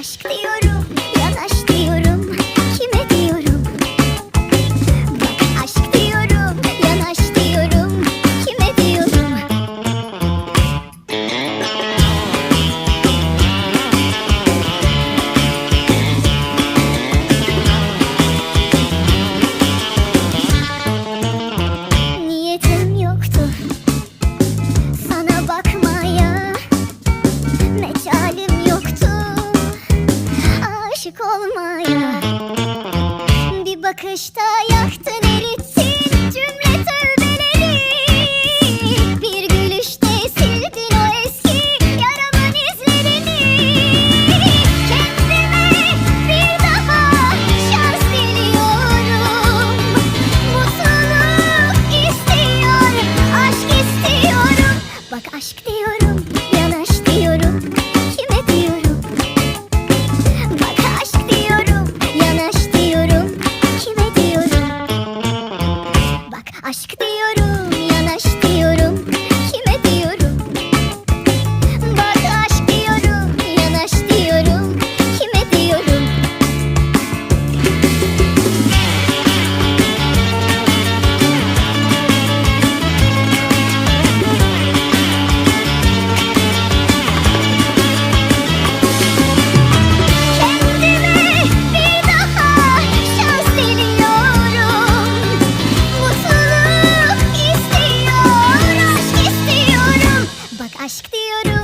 aşktayım. Olmaya. Bir bakışta yaktın erittin aşk diyorum,